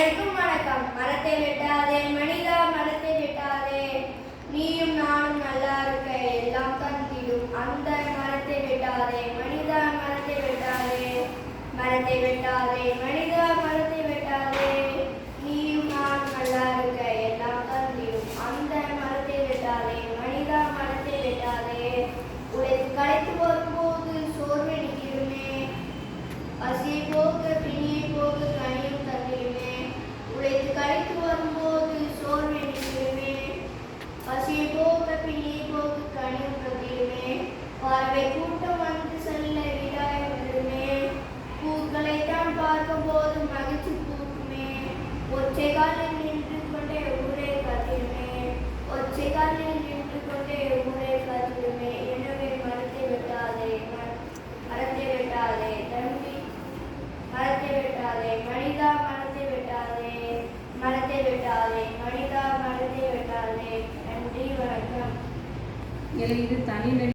அனைவருக்கும் வணக்கம். மரத்தை வெட்டாதே மனிதா மரத்தை வெட்டாதே. நீயும் நானும் நல்லா இருக்க எல்லாம் தந்திடும். அந்த மரத்தை வெட்டாதே மனிதா மரத்தை வெட்டாதே. மரத்தை வெட்டாதே மனிதா पीली भोग कणी उगली में और वैकुंठ எனக்கு இது தனி